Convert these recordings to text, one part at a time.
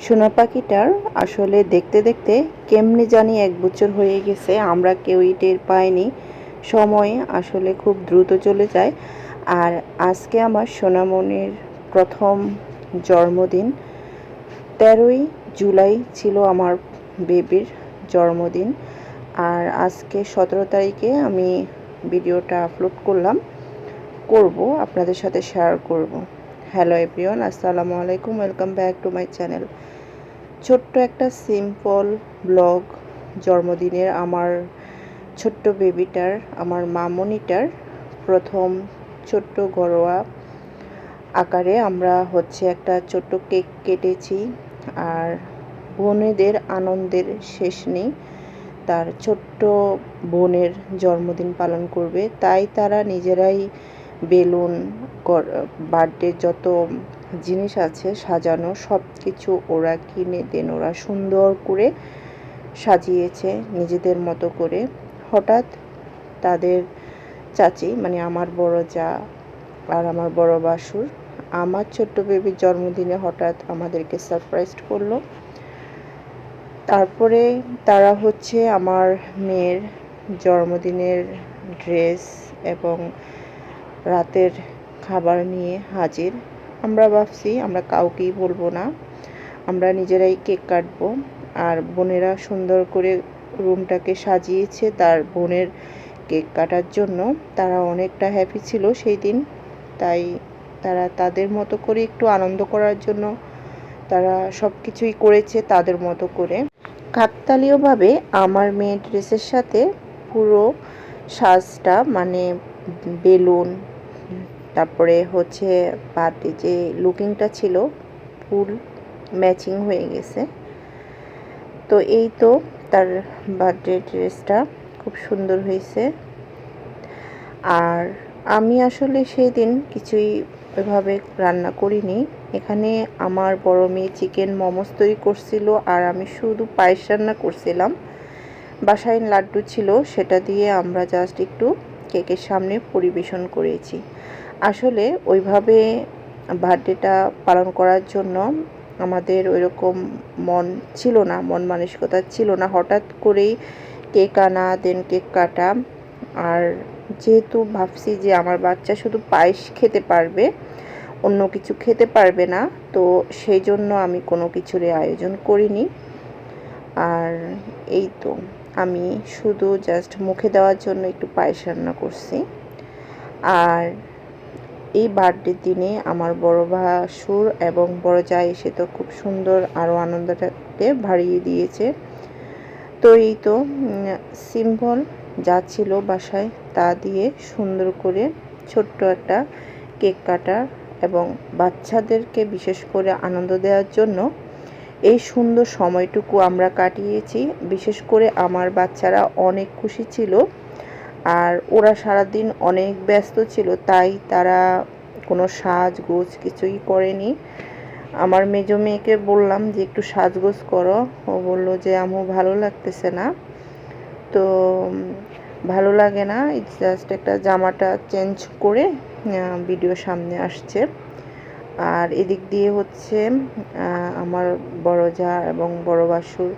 সোনা পাখিটার আসলে দেখতে দেখতে কেমনে জানি এক বছর হয়ে গেছে, আমরা কেউই টের পাইনি। সময় আসলে খুব দ্রুত চলে যায়। আর আজকে আমার সোনামণির প্রথম জন্মদিন। তেরোই জুলাই ছিল আমার বেবির জন্মদিন। আর আজকে সতেরো তারিখে আমি ভিডিওটা আপলোড করলাম। করব, আপনাদের সাথে শেয়ার করব। হ্যালো এভরিওয়ান, আসসালামু আলাইকুম, welcome back to my channel. ছোট্ট একটা সিম্পল ব্লগ জন্মদিনের আমার ছোট্ট বেবিটার, আমার মামনিটার প্রথম ছোট্ট ঘরোয়া আকারে আমরা হচ্ছে একটা ছোট্ট কেক কেটেছি আর বোনেদের আনন্দের শেষ নেই। তার ছোট্ট বোনের জন্মদিন পালন করবে, তাই তারা নিজেরাই বেলুন বার্থডে যত জিনিস আছে সাজানো সব কিছু ওরা কিনে দেন। ওরা সুন্দর করে সাজিয়েছে নিজেদের মতো করে। হঠাৎ তাদের চাচি মানে আমার বড় যা আর আমার বড় বাসুর, আমার ছোট্ট বেবির জন্মদিনে হঠাৎ আমাদেরকে সারপ্রাইজ করল। তারপরে তারা হচ্ছে আমার মেয়ের জন্মদিনের ড্রেস এবং রাতের খাবার নিয়ে হাজির। আমরা ভাবছি, আমরা কাউকেই বলব না। আমরা নিজেরাই কেক কাটবো। আর বোনেরা সুন্দর করে রুমটাকে সাজিয়েছে তার বোনের কেক কাটার জন্য। তারা অনেকটা হ্যাপি ছিল সেই দিন। তাই তারা তাদের মতো করে একটু আনন্দ করার জন্য তারা সব কিছুই করেছে তাদের মতো করে। কাকতালীয়ভাবে আমার মেয়ের ড্রেসের সাথে পুরো সাজটা মানে বেলুন তারপরে হচ্ছে পাতে যে লুকিংটা ছিল, ফুল ম্যাচিং হয়ে গেছে। তো এই তো তার বার্থডে ড্রেসটা, খুব সুন্দর হয়েছে। আর আমি আসলে সেই দিন কিছুই ওইভাবে রান্না করিনি। এখানে আমার বড় মেয়ে চিকেন মোমোস তৈরি করছিল আর আমি শুধু পায়েস রান্না করছিলাম। বাসায় লাড্ডু ছিল, সেটা দিয়ে আমরা জাস্ট একটু কেকের সামনে পরিবেশন করেছি। আসলে ওইভাবে বার্থডেটা পালন করার জন্য আমাদের ওইরকম মন ছিল না, মন মানসিকতা ছিল না। হঠাৎ করেই কেক আনা দেন কেক কাটা। আর যেহেতু ভাবছি যে আমার বাচ্চা শুধু পায়েস খেতে পারবে, অন্য কিছু খেতে পারবে না, তো সেই জন্য আমি কোনো কিছুরই আয়োজন করিনি। আর এই তো, আমি শুধু জাস্ট মুখে দেওয়ার জন্য একটু পায়েস রান্না করছি। আর এই বার্থডের দিনে আমার বড় ভাসুর এবং বড় যা এসে তো খুব সুন্দর আরও আনন্দটাকে বাড়িয়ে দিয়েছে। তো এই তো সিম্পল যা ছিল বাসায় তা দিয়ে সুন্দর করে ছোট্ট একটা কেক কাটা এবং বাচ্চাদেরকে বিশেষ করে আনন্দ দেওয়ার জন্য এই সুন্দর সময়টুকু আমরা কাটিয়েছি। বিশেষ করে আমার বাচ্চারা অনেক খুশি ছিল। আর ওরা সারাদিন অনেক ব্যস্ত ছিল, তাই তারা কোনো সাজগোজ কিছুই করেনি। আমার মেজো মেয়েকে বললাম যে, একটু সাজগোজ করো। ও বলল যে আমু ভালো লাগতেছে না। তো ভালো লাগে না। জাস্ট একটা জামাটা চেঞ্জ করে ভিডিও সামনে আসছে। আর এদিক দিয়ে হচ্ছে আমার বড় যা এবং বড় বাসুর,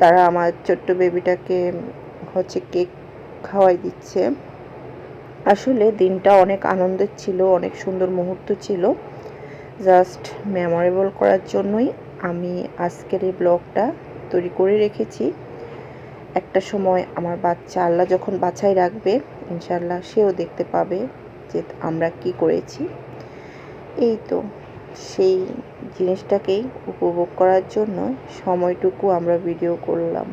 তারা আমার ছোট্ট বেবিটাকে হচ্ছে কেক খাওয়াই দিচ্ছে। আসলে দিনটা অনেক আনন্দের ছিল, অনেক সুন্দর মুহূর্ত ছিল। জাস্ট মেমোরেবল করার জন্যই আমি আজকের এই ব্লগটা তৈরি করে রেখেছি। একটা সময় আমার বাচ্চা আল্লাহ যখন বাছাই রাখবে ইনশাল্লাহ সেও দেখতে পাবে যে আমরা কি করেছি। এই তো, সেই জিনিসটাকেই উপভোগ করার জন্য সময়টুকু আমরা ভিডিও করলাম।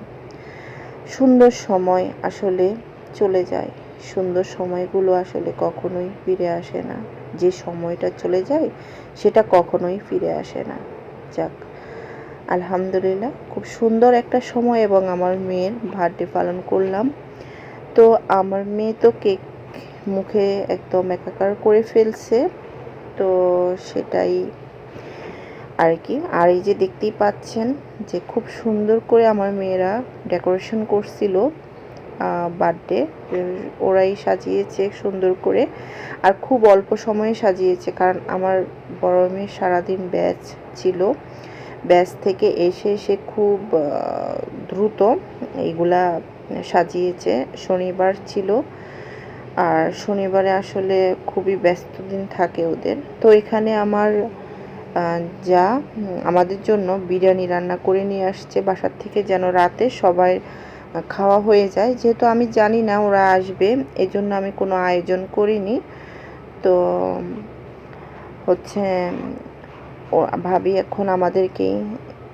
সুন্দর সময় আসলে চলে যায়। সুন্দর সময়গুলো আসলে কখনোই ফিরে আসে না। যে সময়টা চলে যায়, সেটা কখনোই ফিরে আসে না। যাক, আলহামদুলিল্লাহ খুব সুন্দর একটা সময় এবং আমার মেয়ের বার্থডে পালন করলাম। তো আমার মেয়ে তো কেক মুখে একদম একাকার করে ফেলছে। তো সেটাই আর কি। আর এই যে দেখতেই পাচ্ছেন যে খুব সুন্দর করে আমার মেয়েরা ডেকোরেশন করছিল। বার্থডে ওরাই সাজিয়েছে সুন্দর করে আর খুব অল্প সময়ে সাজিয়েছে কারণ আমার বড় মেয়ে সারাদিন ব্যাচ ছিল। ব্যাচ থেকে এসে সে খুব দ্রুত এইগুলা সাজিয়েছে। শনিবার ছিল আর শনিবারে আসলে খুবই ব্যস্ত দিন থাকে ওদের। তো এখানে আমার যা আমাদের জন্য বিরিয়ানি রান্না করে নিয়ে আসছে বাসার থেকে যেন রাতে সবাই খাওয়া হয়ে যায়। যেহেতু আমি জানি না ওরা আসবে, এজন্য আমি কোনো আয়োজন করিনি। তো হচ্ছে, ও ভাবি এখন আমাদেরকেই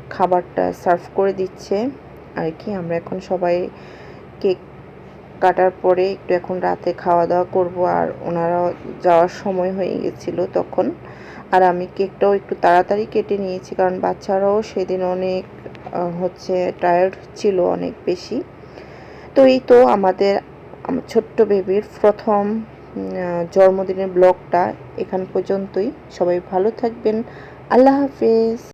খাবারটা সার্ভ করে দিচ্ছে। আর কি, আমরা এখন সবাই কেক কাটার পরে একটু এখন রাতে খাওয়া দাওয়া করব। আর ওনারা যাওয়ার সময় হয়ে গেছিল তখন। আর আমি কেকটাও একটু তাড়াতাড়ি কেটে নিয়েছি, কারণ বাচ্চারাও সেদিন অনেক হচ্ছে টায়ার্ড ছিল অনেক বেশি। তো এই তো আমাদের ছোট্ট বেবির প্রথম জন্মদিনের ব্লগটা এখান পর্যন্তই। সবাই ভালো থাকবেন। আল্লাহ হাফেজ।